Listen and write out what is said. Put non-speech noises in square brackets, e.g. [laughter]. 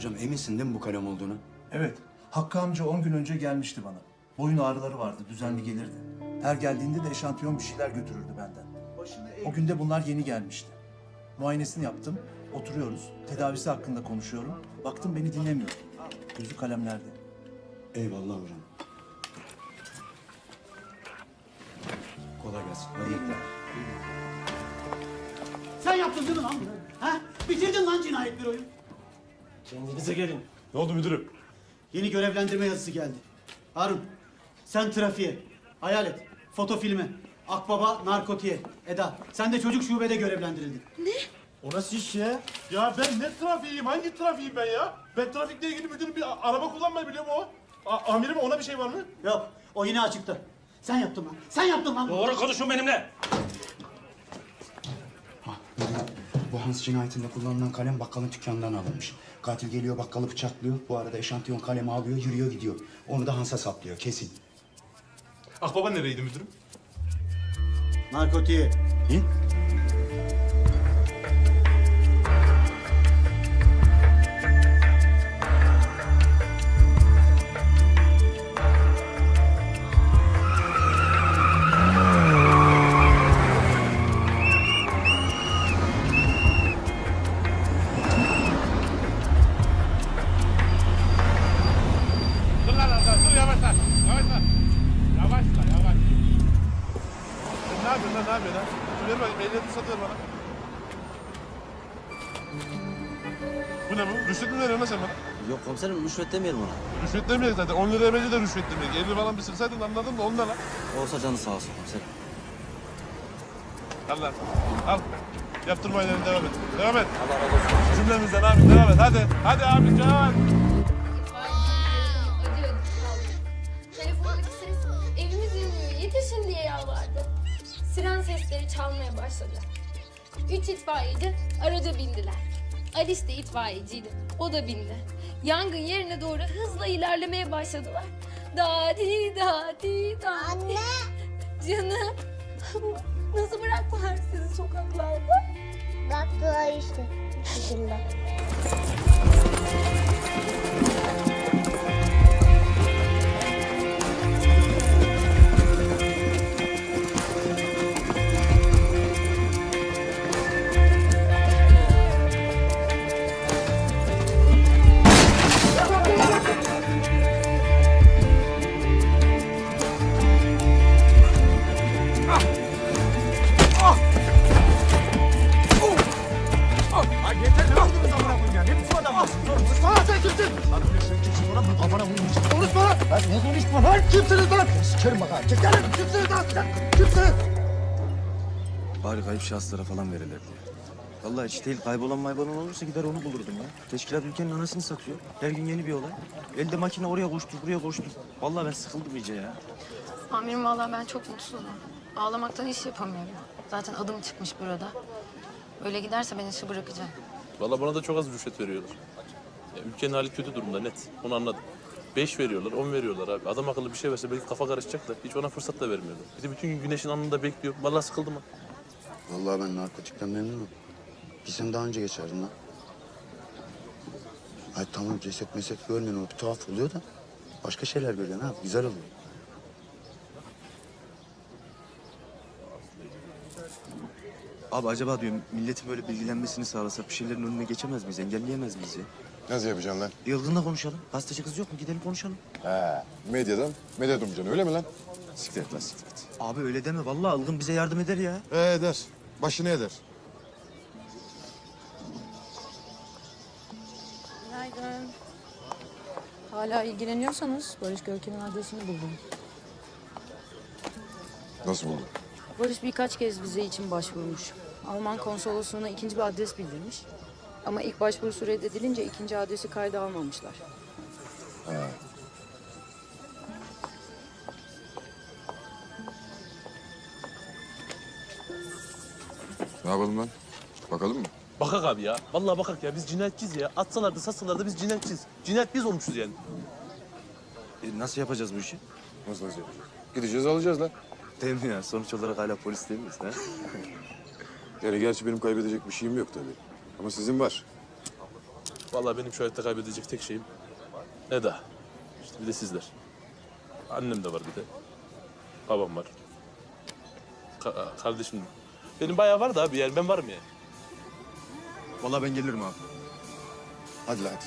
Hocam eminsin değil mi bu kalem olduğunu? Evet. Hakkı amca 10 gün önce gelmişti bana. Boyun ağrıları vardı, düzenli gelirdi. Her geldiğinde de eşantiyon bir şeyler götürürdü benden. O günde bunlar yeni gelmişti. Muayenesini yaptım, oturuyoruz. Tedavisi hakkında konuşuyorum. Baktım beni dinlemiyor. Gözü kalemlerde. Eyvallah hocam. Kolay gelsin. Hadi. Sen yaptın değil mi lan bunu? Ha? Bitirdin lan cinayet büroyu. Kendinize gelin. Ne oldu müdürüm? Yeni görevlendirme yazısı geldi. Harun, sen trafiğe, hayalet, foto filme, Akbaba narkotiğe, Eda sen de çocuk şubede görevlendirildin. O nasıl iş ya? Ya ben ne trafiğiyim? Hangi trafiğim ben ya? Ben trafikle ilgili müdürüm bir araba kullanmayı biliyorum o. A- amirim ona bir şey var mı? Yok, o yine açıkta. Sen yaptın lan, sen yaptın lan. Doğru konuşun benimle. Ha, müdürüm, bu Hans cinayetinde kullanılan kalem bakkalın dükkanından alınmış. Katil geliyor bakkalı bıçaklıyor. Bu arada eşantiyon kalemi alıyor, yürüyor gidiyor. Onu da Hans'a saplıyor, kesin. Akbaba nereydi müdürüm? Narkotiğe. İyi. Lan. Yavaş lan. Yavaş. Sen ne yapıyorsun lan ne yapıyorsun lan? Ver bakayım ehliyeti satıyor bana. Bu ne bu? Rüşvet mi veriyorsun lan sen bana? Yok komiserim rüşvet demeyelim ona. Rüşvet demeyiz zaten. 10 liraya bence de rüşvet demeyiz. 50 falan bir sıksaydın anladım da 10 ne lan? Olsa canı sağ olsun komiserim. Al lan. Al. Yaptırma ileri devam et. Devam et. Allah razı olsun. Cümlemizden abi devam et. Hadi. Hadi abi can. Yetişin diye yalvardı. Siren sesleri çalmaya başladı. Üç itfaiyeci araca bindiler. Alice de itfaiyeciydi. O da bindi. Yangın yerine doğru hızla ilerlemeye başladılar. Dadi dadi dadi. Anne. Canım. [laughs] Nasıl bıraktılar sizi sokaklarda? Baktılar işte. Bu şekilde. Bari kayıp şahıslara falan verirler diye. Vallahi hiç değil kaybolan maybolan olursa gider onu bulurdum ya. Teşkilat ülkenin anasını satıyor. Her gün yeni bir olay. Elde makine oraya koştu, buraya koştu. Vallahi ben sıkıldım iyice ya. Amirim vallahi ben çok mutsuzum. Ağlamaktan iş yapamıyorum. Zaten adım çıkmış burada. Böyle giderse ben işi bırakacağım. Valla bana da çok az rüşvet veriyorlar. Ya ülkenin hali kötü durumda net. Onu anladım. Beş veriyorlar, on veriyorlar abi. Adam akıllı bir şey verse belki kafa karışacak da hiç ona fırsat da vermiyorlar. Bir de bütün gün güneşin alnında bekliyor. Vallahi sıkıldım ha. Vallahi ben narkotikten memnunum. Gitsem daha önce geçerdim lan. Ay tamam ceset meset görmüyorsun o bir tuhaf oluyor da. Başka şeyler görüyorsun ha güzel oluyor. Abi acaba diyorum milletin böyle bilgilenmesini sağlasak bir şeylerin önüne geçemez miyiz, engelleyemez miyiz ya? Nasıl yapacaksın lan? Yılgın'la konuşalım. Gazeteci kız yok mu? Gidelim konuşalım. He, medyadan medyat umacaksın öyle mi lan? Siktir et lan siktir et. Abi öyle deme. Vallahi Ilgın bize yardım eder ya. Ee, eder. Başını eder. Günaydın. Hala ilgileniyorsanız Barış Görkem'in adresini buldum. Nasıl buldun? Barış birkaç kez vize için başvurmuş. Alman konsolosluğuna ikinci bir adres bildirmiş. Ama ilk başvurusu reddedilince ikinci adresi kayda almamışlar. Ne yapalım lan? Bakalım mı? Bakak abi ya. Vallahi bakak ya. Biz cinayetçiyiz ya. Atsalar da satsalar da biz cinayetçiyiz. Cinayet biz olmuşuz yani. E, nasıl yapacağız bu işi? Nasıl nasıl yapacağız? Gideceğiz alacağız lan. Değil mi ya? Sonuç olarak hala polis değil miyiz? Ha? [laughs] Yani gerçi benim kaybedecek bir şeyim yok tabii. Ama sizin var. Vallahi benim şu hayatta kaybedecek tek şeyim Eda. İşte bir de sizler. Annem de var bir de. Babam var. Ka- kardeşim. Benim bayağı var da abi yani ben varım yani. Vallahi ben gelirim abi. Hadi lan hadi.